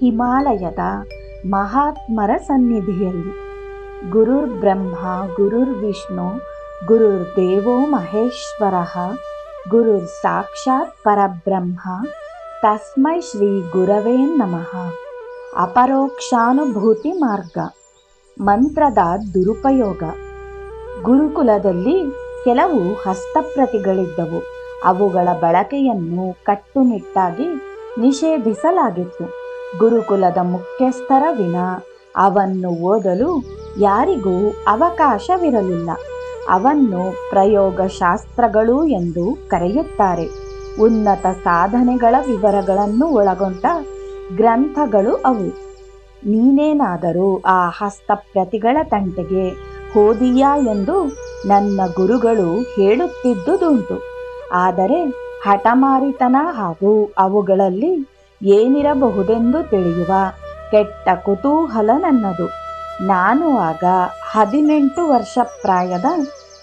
ಹಿಮಾಲಯದ ಮಹಾತ್ಮರ ಸನ್ನಿಧಿಯಲ್ಲಿ. ಗುರುರ್ ಬ್ರಹ್ಮ, ಗುರುರ್ ವಿಷ್ಣು, ಗುರುರ್ ದೇವೋ ಮಹೇಶ್ವರ, ಗುರುರ್ ಸಾಕ್ಷಾತ್ ಪರಬ್ರಹ್ಮ, ತಸ್ಮೈ ಶ್ರೀ ಗುರವೇ ನಮಃ. ಅಪರೋಕ್ಷಾನುಭೂತಿ ಮಾರ್ಗ, ಮಂತ್ರದ ದುರುಪಯೋಗ. ಗುರುಕುಲದಲ್ಲಿ ಕೆಲವು ಹಸ್ತಪ್ರತಿಗಳಿದ್ದವು. ಅವುಗಳ ಬಳಕೆಯನ್ನು ಕಟ್ಟುನಿಟ್ಟಾಗಿ ನಿಷೇಧಿಸಲಾಗಿತ್ತು. ಗುರುಕುಲದ ಮುಖ್ಯಸ್ಥರ ವಿನ. ಅವನ್ನು ಓದಲು ಯಾರಿಗೂ ಅವಕಾಶವಿರಲಿಲ್ಲ. ಅವನ್ನು ಪ್ರಯೋಗಶಾಸ್ತ್ರಗಳು ಎಂದು ಕರೆಯುತ್ತಾರೆ. ಉನ್ನತ ಸಾಧನೆಗಳ ವಿವರಗಳನ್ನು ಒಳಗೊಂಡ ಗ್ರಂಥಗಳು ಅವು. ನೀನೇನಾದರೂ ಆ ಹಸ್ತಪ್ರತಿಗಳ ತಂಟೆಗೆ ಹೋದೀಯಾ ಎಂದು ನನ್ನ ಗುರುಗಳು ಹೇಳುತ್ತಿದ್ದುದುಂಟು. ಆದರೆ ಹಠಮಾರಿತನ ಹಾಗೂ ಅವುಗಳಲ್ಲಿ ಏನಿರಬಹುದೆಂದು ತಿಳಿಯುವ ಕೆಟ್ಟ ಕುತೂಹಲ ನನ್ನದು ನಾನು ಆಗ ಹದಿನೆಂಟು ವರ್ಷ ಪ್ರಾಯದ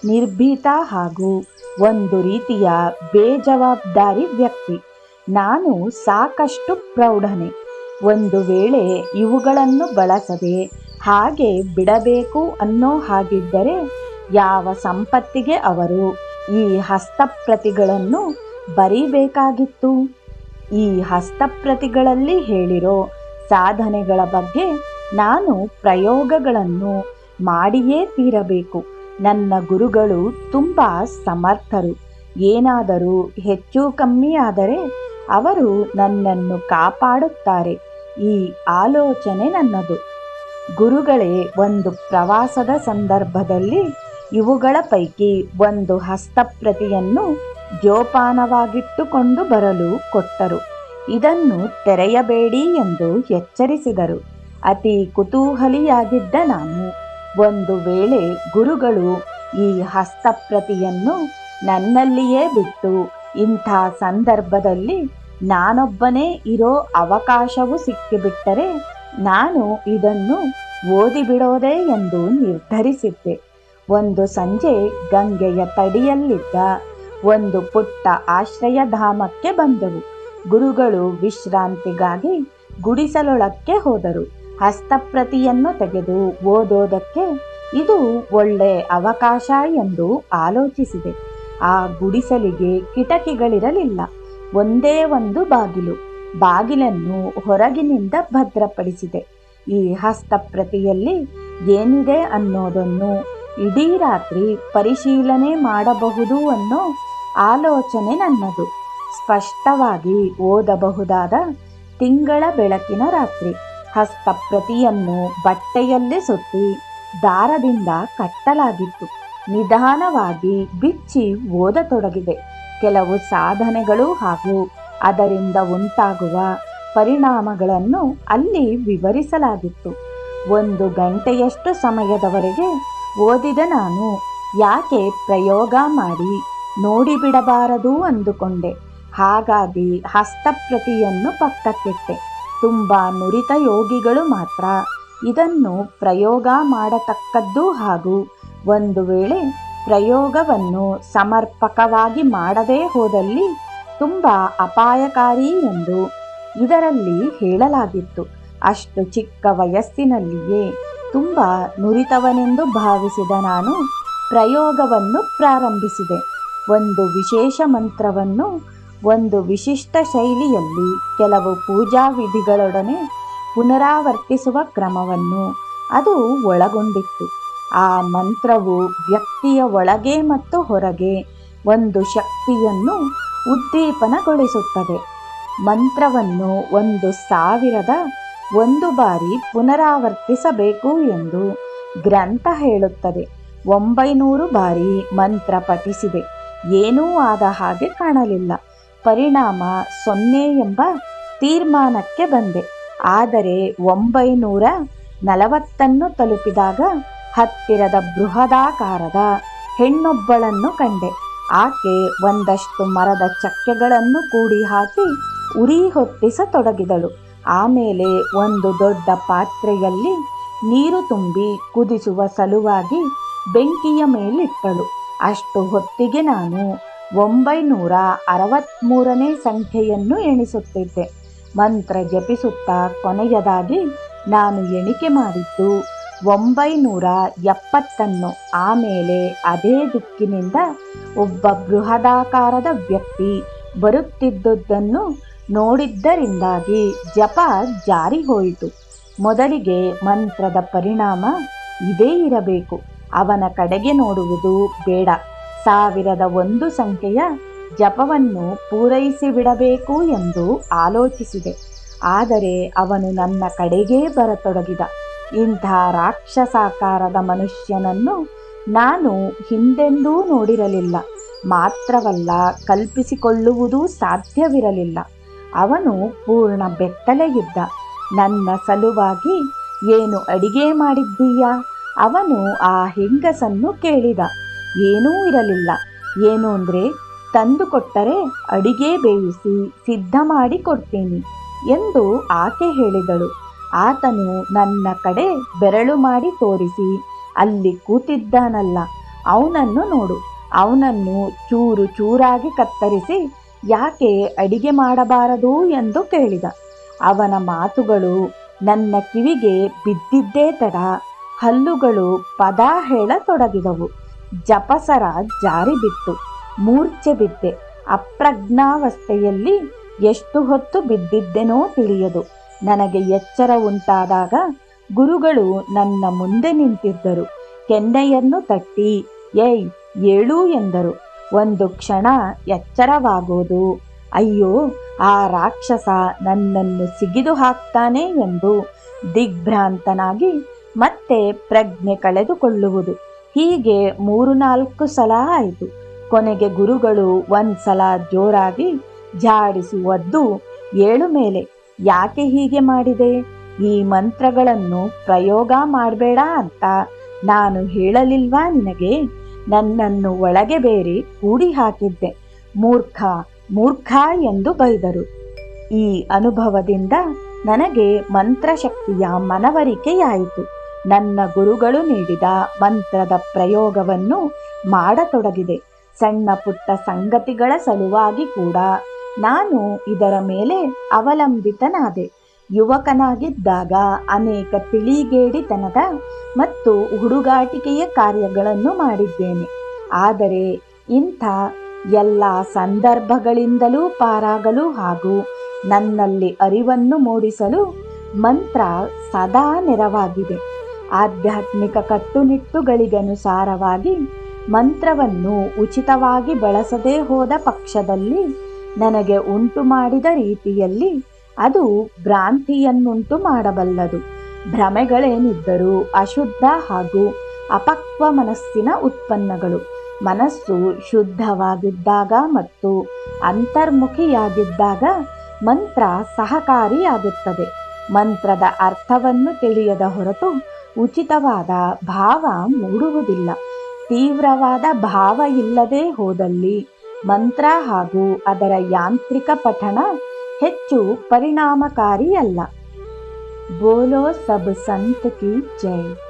ನಿರ್ಭೀತ ಹಾಗೂ ಒಂದು ರೀತಿಯ ಬೇಜವಾಬ್ದಾರಿ ವ್ಯಕ್ತಿ. ನಾನು ಸಾಕಷ್ಟು ಪ್ರೌಢನೆ. ಒಂದು ವೇಳೆ ಇವುಗಳನ್ನು ಬಳಸದೆ ಹಾಗೆ ಬಿಡಬೇಕು ಅನ್ನೋ ಹಾಗಿದ್ದರೆ ಯಾವ ಸಂಪತ್ತಿಗೆ ಅವರು ಈ ಹಸ್ತಪ್ರತಿಗಳನ್ನು ಬರೀಬೇಕಾಗಿತ್ತು? ಈ ಹಸ್ತಪ್ರತಿಗಳಲ್ಲಿ ಹೇಳಿರೋ ಸಾಧನೆಗಳ ಬಗ್ಗೆ ನಾನು ಪ್ರಯೋಗಗಳನ್ನು ಮಾಡಿಯೇ ತೀರಬೇಕು. ನನ್ನ ಗುರುಗಳು ತುಂಬ ಸಮರ್ಥರು. ಏನಾದರೂ ಹೆಚ್ಚು ಕಮ್ಮಿ ಆದರೆ ಅವರು ನನ್ನನ್ನು ಕಾಪಾಡುತ್ತಾರೆ. ಈ ಆಲೋಚನೆ ನನ್ನದು. ಗುರುಗಳೇ, ಒಂದು ಪ್ರವಾಸದ ಸಂದರ್ಭದಲ್ಲಿ ಇವುಗಳ ಪೈಕಿ ಒಂದು ಹಸ್ತಪ್ರತಿಯನ್ನು ಜೋಪಾನವಾಗಿಟ್ಟುಕೊಂಡು ಬರಲು ಕೊಟ್ಟರು. ಇದನ್ನು ತೆರೆಯಬೇಡಿ ಎಂದು ಎಚ್ಚರಿಸಿದರು. ಅತಿ ಕುತೂಹಲಿಯಾಗಿದ್ದ ನಾನು. ಒಂದು ವೇಳೆ ಗುರುಗಳು ಈ ಹಸ್ತಪ್ರತಿಯನ್ನು ನನ್ನಲ್ಲಿಯೇ ಬಿಟ್ಟು ಇಂಥ ಸಂದರ್ಭದಲ್ಲಿ ನಾನೊಬ್ಬನೇ ಇರೋ ಅವಕಾಶವು ಸಿಕ್ಕಿಬಿಟ್ಟರೆ ನಾನು ಇದನ್ನು ಓದಿಬಿಡೋದೇ ಎಂದು ನಿರ್ಧರಿಸಿದ್ದೆ. ಒಂದು ಸಂಜೆ ಗಂಗೆಯ ತಡಿಯಲ್ಲಿದ್ದ ಒಂದು ಪುಟ್ಟ ಆಶ್ರಯಧಾಮಕ್ಕೆ ಬಂದವು. ಗುರುಗಳು ವಿಶ್ರಾಂತಿಗಾಗಿ ಗುಡಿಸಲೊಳಕ್ಕೆ ಹೋದರು. ಹಸ್ತಪ್ರತಿಯನ್ನು ತೆಗೆದು ಓದೋದಕ್ಕೆ ಇದು ಒಳ್ಳೆ ಅವಕಾಶ ಎಂದು ಆಲೋಚಿಸಿದೆ. ಆ ಗುಡಿಸಲಿಗೆ ಕಿಟಕಿಗಳಿರಲಿಲ್ಲ. ಒಂದೇ ಒಂದು ಬಾಗಿಲು. ಬಾಗಿಲನ್ನು ಹೊರಗಿನಿಂದ ಭದ್ರಪಡಿಸಿದೆ. ಈ ಹಸ್ತಪ್ರತಿಯಲ್ಲಿ ಏನಿದೆ ಅನ್ನೋದನ್ನು ಇಡೀ ರಾತ್ರಿ ಪರಿಶೀಲನೆ ಮಾಡಬಹುದು ಅನ್ನೋ ಆಲೋಚನೆ ನನ್ನದು. ಸ್ಪಷ್ಟವಾಗಿ ಓದಬಹುದಾದ ತಿಂಗಳ ಬೆಳಕಿನ ರಾತ್ರಿ. ಹಸ್ತಪ್ರತಿಯನ್ನು ಬಟ್ಟೆಯಲ್ಲೇ ಸುತ್ತಿ ದಾರದಿಂದ ಕಟ್ಟಲಾಗಿತ್ತು. ನಿಧಾನವಾಗಿ ಬಿಚ್ಚಿ ಓದತೊಡಗಿದೆ. ಕೆಲವು ಸಾಧನೆಗಳು ಹಾಗೂ ಅದರಿಂದ ಉಂಟಾಗುವ ಪರಿಣಾಮಗಳನ್ನು ಅಲ್ಲಿ ವಿವರಿಸಲಾಗಿತ್ತು. ಒಂದು ಗಂಟೆಯಷ್ಟು ಸಮಯದವರೆಗೆ ಓದಿದ ನಾನು, ಯಾಕೆ ಪ್ರಯೋಗ ಮಾಡಿ ನೋಡಿಬಿಡಬಾರದು ಅಂದುಕೊಂಡೆ. ಹಾಗಾಗಿ ಹಸ್ತಪ್ರತಿಯನ್ನು ಪಕ್ಕಕ್ಕಿಟ್ಟೆ. ತುಂಬ ನುರಿತ ಯೋಗಿಗಳು ಮಾತ್ರ. ಇದನ್ನು ಪ್ರಯೋಗ ಮಾಡತಕ್ಕದ್ದು ಹಾಗೂ ಒಂದು ವೇಳೆ ಪ್ರಯೋಗವನ್ನು ಸಮರ್ಪಕವಾಗಿ ಮಾಡದೇ ಹೋದಲ್ಲಿ ತುಂಬ ಅಪಾಯಕಾರಿ ಎಂದು ಇದರಲ್ಲಿ ಹೇಳಲಾಗಿತ್ತು. ಅಷ್ಟು ಚಿಕ್ಕ ವಯಸ್ಸಿನಲ್ಲಿಯೇ ತುಂಬ ನುರಿತವನೆಂದು ಭಾವಿಸಿದ ನಾನು ಪ್ರಯೋಗವನ್ನು ಪ್ರಾರಂಭಿಸಿದೆ. ಒಂದು ವಿಶೇಷ ಮಂತ್ರವನ್ನು ಒಂದು ವಿಶಿಷ್ಟ ಶೈಲಿಯಲ್ಲಿ ಕೆಲವು ಪೂಜಾ ವಿಧಿಗಳೊಡನೆ ಪುನರಾವರ್ತಿಸುವ ಕ್ರಮವನ್ನು ಅದು ಒಳಗೊಂಡಿತ್ತು. ಆ ಮಂತ್ರವು ವ್ಯಕ್ತಿಯ ಒಳಗೆ ಮತ್ತು ಹೊರಗೆ ಒಂದು ಶಕ್ತಿಯನ್ನು ಉದ್ದೀಪನಗೊಳಿಸುತ್ತದೆ. ಮಂತ್ರವನ್ನು ಒಂದು ಸಾವಿರದ ಒಂದು ಬಾರಿ ಪುನರಾವರ್ತಿಸಬೇಕು ಎಂದು ಗ್ರಂಥ ಹೇಳುತ್ತದೆ. ಒಂಬೈನೂರು ಬಾರಿ ಮಂತ್ರ ಪಠಿಸಿದೆ. ಏನೂ ಆದ ಹಾಗೆ ಕಾಣಲಿಲ್ಲ. ಪರಿಣಾಮ ಸೊನ್ನೆ ಎಂಬ ತೀರ್ಮಾನಕ್ಕೆ ಬಂದೆ. ಆದರೆ ಒಂಬೈನೂರ ನಲವತ್ತನ್ನು ತಲುಪಿದಾಗ ಹತ್ತಿರದ ಬೃಹದಾಕಾರದ ಹೆಣ್ಣೊಬ್ಬಳನ್ನು ಕಂಡೆ. ಆಕೆ ಒಂದಷ್ಟು ಮರದ ಚಕ್ಕೆಗಳನ್ನು ಕೂಡಿ ಹಾಕಿ ಉರಿ ಹೊತ್ತಿಸತೊಡಗಿದಳು. ಆಮೇಲೆ ಒಂದು ದೊಡ್ಡ ಪಾತ್ರೆಯಲ್ಲಿ ನೀರು ತುಂಬಿ ಕುದಿಸುವ ಸಲುವಾಗಿ ಬೆಂಕಿಯ ಮೇಲಿಟ್ಟಳು. ಅಷ್ಟು ಹೊತ್ತಿಗೆ ನಾನು ಒಂಬೈನೂರ ಅರವತ್ತ್ಮೂರನೇ ಸಂಖ್ಯೆಯನ್ನು ಎಣಿಸುತ್ತಿದ್ದೆ. ಮಂತ್ರ ಜಪಿಸುತ್ತಾ ಕೊನೆಯದಾಗಿ ನಾನು ಎಣಿಕೆ ಮಾಡಿದ್ದು ಒಂಬೈನೂರ ಎಪ್ಪತ್ತನ್ನು. ಆಮೇಲೆ ಅದೇ ದಿಕ್ಕಿನಿಂದ ಒಬ್ಬ ಬೃಹದಾಕಾರದ ವ್ಯಕ್ತಿ ಬರುತ್ತಿದ್ದುದನ್ನು ನೋಡಿದ್ದರಿಂದಾಗಿ ಜಪ ಜಾರಿ ಹೋಯಿತು ಮೊದಲಿಗೆ ಮಂತ್ರದ ಪರಿಣಾಮ ಇದೇ ಇರಬೇಕು. ಅವನ ಕಡೆಗೆ ನೋಡುವುದು ಬೇಡ. ಸಾವಿರದ ಒಂದು ಸಂಖ್ಯೆಯ ಜಪವನ್ನು ಪೂರೈಸಿ ಬಿಡಬೇಕು ಎಂದು ಆಲೋಚಿಸಿದೆ. ಆದರೆ ಅವನು ನನ್ನ ಕಡೆಗೇ ಬರತೊಡಗಿದ. ಇಂಥ ರಾಕ್ಷಸಾಕಾರದ ಮನುಷ್ಯನನ್ನು ನಾನು ಹಿಂದೆಂದೂ ನೋಡಿರಲಿಲ್ಲ. ಮಾತ್ರವಲ್ಲ ಕಲ್ಪಿಸಿಕೊಳ್ಳುವುದೂ ಸಾಧ್ಯವಿರಲಿಲ್ಲ. ಅವನು ಪೂರ್ಣ ಬೆತ್ತಲೆಯಿದ್ದ. ನನ್ನ ಸಲುವಾಗಿ ಏನು ಅಡಿಗೆ ಮಾಡಿದ್ದೀಯಾ? ಅವನು ಆ ಹೆಂಗಸನ್ನು ಕೇಳಿದ. ಏನೂ ಇರಲಿಲ್ಲ. ಏನು ಅಂದರೆ, ತಂದು ಕೊಟ್ಟರೆ ಅಡಿಗೆ ಬೇಯಿಸಿ ಸಿದ್ಧ ಮಾಡಿ ಕೊಡ್ತೀನಿ ಎಂದು ಆಕೆ ಹೇಳಿದಳು. ಆತನು ನನ್ನ ಕಡೆ ಬೆರಳು ಮಾಡಿ ತೋರಿಸಿ, ಅಲ್ಲಿ ಕೂತಿದ್ದಾನಲ್ಲ, ಅವನನ್ನು ನೋಡು. ಅವನನ್ನು ಚೂರು ಚೂರಾಗಿ ಕತ್ತರಿಸಿ, ಯಾಕೆ ಅಡಿಗೆ ಮಾಡಬಾರದು ಎಂದು ಕೇಳಿದ. ಅವನ ಮಾತುಗಳು ನನ್ನ ಕಿವಿಗೆ ಬಿದ್ದಿದ್ದೇ ತಡ. ಹಲ್ಲುಗಳು ಪದ ಹೇಳತೊಡಗಿದವು. ಜಪಸರ ಜಾರಿ ಬಿತ್ತು, ಮೂರ್ಛೆ ಬಿದ್ದೆ. ಅಪ್ರಜ್ಞಾವಸ್ಥೆಯಲ್ಲಿ ಎಷ್ಟು ಹೊತ್ತು ಬಿದ್ದಿದ್ದೆನೋ ತಿಳಿಯದು. ನನಗೆ ಎಚ್ಚರ ಉಂಟಾದಾಗ ಗುರುಗಳು ನನ್ನ ಮುಂದೆ ನಿಂತಿದ್ದರು. ಕೆನ್ನೆಯನ್ನು ತಟ್ಟಿ, ಏಯ್, ಏಳು ಎಂದರು. ಒಂದು ಕ್ಷಣ ಎಚ್ಚರವಾಗೋದು, ಅಯ್ಯೋ, ಆ ರಾಕ್ಷಸ ನನ್ನನ್ನು ಸಿಗಿದು ಹಾಕ್ತಾನೆ ಎಂದು ದಿಗ್ಭ್ರಾಂತನಾಗಿ ಮತ್ತೆ ಪ್ರಜ್ಞೆ ಕಳೆದುಕೊಳ್ಳುವುದು. ಹೀಗೆ ಮೂರು ನಾಲ್ಕು ಸಲ ಆಯಿತು. ಕೊನೆಗೆ ಗುರುಗಳು ಒಂದ್ಸಲ ಜೋರಾಗಿ ಝಾಡಿಸಿ ಒದ್ದು, ಏಳು ಮೇಲೆ, ಯಾಕೆ ಹೀಗೆ ಮಾಡಿದೆ? ಈ ಮಂತ್ರಗಳನ್ನು ಪ್ರಯೋಗ ಮಾಡಬೇಡ ಅಂತ ನಾನು ಹೇಳಲಿಲ್ವಾ ನಿನಗೆ? ನನ್ನನ್ನು ಒಳಗೆ ಬೇರೆ ಕೂಡಿ ಹಾಕಿದ್ದೆ. ಮೂರ್ಖ ಮೂರ್ಖ ಎಂದು ಬೈದರು. ಈ ಅನುಭವದಿಂದ ನನಗೆ ಮಂತ್ರಶಕ್ತಿಯ ಮನವರಿಕೆಯಾಯಿತು. ನನ್ನ ಗುರುಗಳು ನೀಡಿದ ಮಂತ್ರದ ಪ್ರಯೋಗವನ್ನು ಮಾಡತೊಡಗಿದೆ. ಸಣ್ಣ ಪುಟ್ಟ ಸಂಗತಿಗಳ ಸಲುವಾಗಿ ಕೂಡ ನಾನು ಇದರ ಮೇಲೆ ಅವಲಂಬಿತನಾದೆ. ಯುವಕನಾಗಿದ್ದಾಗ ಅನೇಕ ತಿಳಿಗೇಡಿತನದ ಮತ್ತು ಹುಡುಗಾಟಿಕೆಯ ಕಾರ್ಯಗಳನ್ನು ಮಾಡಿದ್ದೇನೆ. ಆದರೆ ಇಂಥ ಎಲ್ಲ ಸಂದರ್ಭಗಳಿಂದಲೂ ಪಾರಾಗಲು ಹಾಗೂ ನನ್ನಲ್ಲಿ ಅರಿವನ್ನು ಮೂಡಿಸಲು ಮಂತ್ರ ಸದಾ ನೆರವಾಗಿದೆ. ಆಧ್ಯಾತ್ಮಿಕ ಕಟ್ಟುನಿಟ್ಟುಗಳಿಗನುಸಾರವಾಗಿ ಮಂತ್ರವನ್ನು ಉಚಿತವಾಗಿ ಬಳಸದೇ ಹೋದ ಪಕ್ಷದಲ್ಲಿ ನನಗೆ ಉಂಟು ಮಾಡಿದ ರೀತಿಯಲ್ಲಿ ಅದು ಭ್ರಾಂತಿಯನ್ನುಂಟು ಮಾಡಬಲ್ಲದು. ಭ್ರಮೆಗಳೇನಿದ್ದರೂ ಅಶುದ್ಧ ಹಾಗೂ ಅಪಕ್ವ ಮನಸ್ಸಿನ ಉತ್ಪನ್ನಗಳು. ಮನಸ್ಸು ಶುದ್ಧವಾಗಿದ್ದಾಗ ಮತ್ತು ಅಂತರ್ಮುಖಿಯಾಗಿದ್ದಾಗ ಮಂತ್ರ ಸಹಕಾರಿಯಾಗುತ್ತದೆ. ಮಂತ್ರದ ಅರ್ಥವನ್ನು ತಿಳಿಯದ ಹೊರತು ಉಚಿತವಾದ ಭಾವ ಮೂಡುವುದಿಲ್ಲ. ತೀವ್ರವಾದ ಭಾವ ಇಲ್ಲದೆ ಹೋದಲ್ಲಿ ಮಂತ್ರ ಹಾಗೂ ಅದರ ಯಾಂತ್ರಿಕ ಪಠಣ ಹೆಚ್ಚು ಪರಿಣಾಮಕಾರಿಯಲ್ಲ. ಬೋಲೋ ಸಬ್ ಸಂತ್ ಕಿ ಜೈ.